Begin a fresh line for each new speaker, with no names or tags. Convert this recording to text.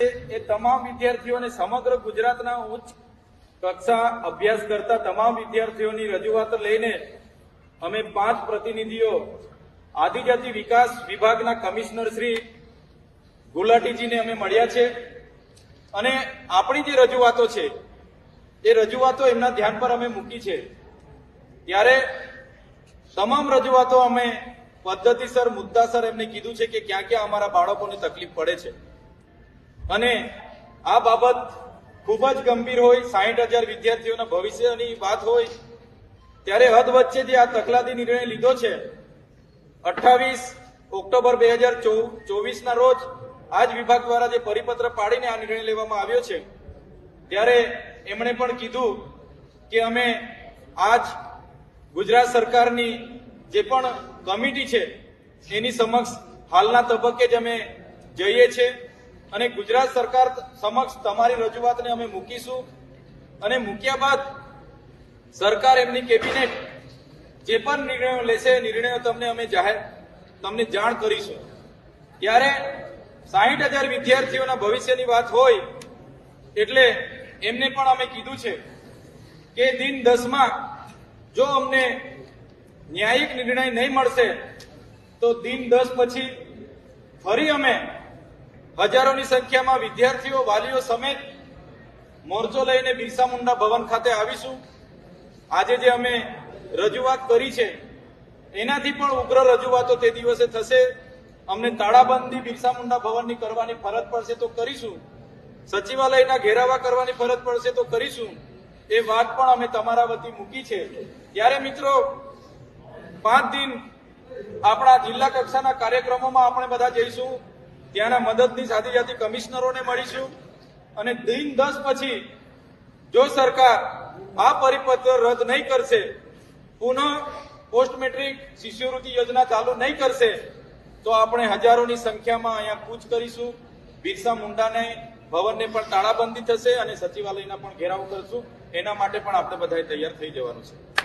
એ તમામ વિદ્યાર્થીઓને સમગ્ર ગુજરાતના ઉચ્ચ કક્ષા અભ્યાસ કરતા તમામ વિદ્યાર્થીઓની રજૂઆત લઈને અમે પાંચ પ્રતિનિધિઓ આદિજાતિ વિકાસ વિભાગના કમિશનર શ્રી ગુલાટીજીને અમે મળ્યા છે. અને આપણી જે રજૂઆતો છે, એ રજૂઆતો એમના ધ્યાન પર અમે મૂકી છે. ત્યારે તમામ રજૂઆતો અમે પદ્ધતિસર, મુદ્દાસર એમને કીધું છે કે ક્યાં ક્યાં અમારા બાળકોને તકલીફ પડે છે. અને આ બાબત ખૂબ જ ગંભીર હોય, સાહીઠ હજાર વિદ્યાર્થીઓના ભવિષ્યની વાત હોય, ત્યારે હદ વચ્ચે જે આ તકલાદી નિર્ણય લીધો છે. અઠ્ઠાવીસ ઓક્ટોબર બે હજાર ચોવીસના રોજ આ જ વિભાગ દ્વારા જે પરિપત્ર પાડીને આ નિર્ણય લેવામાં આવ્યો છે, ત્યારે એમણે પણ કીધું કે અમે આજ ગુજરાત સરકારની જે પણ કમિટી છે, એની સમક્ષ હાલના તબક્કે જ અમે જઈએ છીએ. અને ગુજરાત સરકાર સમક્ષ તમારી રજૂઆતને અમે મૂકીશું. અને મૂક્યા બાદ સરકાર એમની કેબિનેટ જે પણ નિર્ણયો લેશે એ નિર્ણયો તમને અમે જાહેર, તમને જાણ કરીશું. ત્યારે સાહીઠ હજાર વિદ્યાર્થીઓના ભવિષ્યની વાત હોય, એટલે એમને પણ અમે કીધું છે કે દિન દસમાં જો અમને ન્યાયિક નિર્ણય નહીં મળશે, તો દિન દસ પછી ફરી અમે હજારોની સંખ્યામાં વિદ્યાર્થીઓ, વાલીઓ સમેત મોરચો લઈને બિરસા મુંડા ભવન ખાતે આવીશું. આજે જે અમે રજૂઆત કરી છે, એનાથી પણ ઉગ્ર રજૂઆતો તે દિવસે થશે. અમને તાળાબંધી બિરસા મુંડા ભવનની કરવાની ફરજ પડશે તો કરીશું. સચિવાલયના ઘેરાવા કરવાની ફરજ પડશે તો કરીશું. એ વાત પણ અમે તમારા વતી મૂકી છે. ત્યારે મિત્રો, પાંચ દિન આપણા જિલ્લા કક્ષાના કાર્યક્રમોમાં આપણે બધા જઈશું. ત્યાંના મદદની સાથે સાથે કમિશનરોને મળીશું અને દિન દસ પછી જો સરકાર આ પરિપત્ર રદ નહીં કરશે, પુનઃ પોસ્ટ મેટ્રિક શિષ્યવૃત્તિ યોજના ચાલુ નહીં કરશે, તો આપણે હજારોની સંખ્યામાં અહીંયા કૂચ કરીશું. બિરસા મુંડાને, ભવનને પણ તાળાબંધી થશે અને સચિવાલયના પણ ઘેરાવ કરશું. એના માટે પણ આપણે બધાએ તૈયાર થઈ જવાનું છે.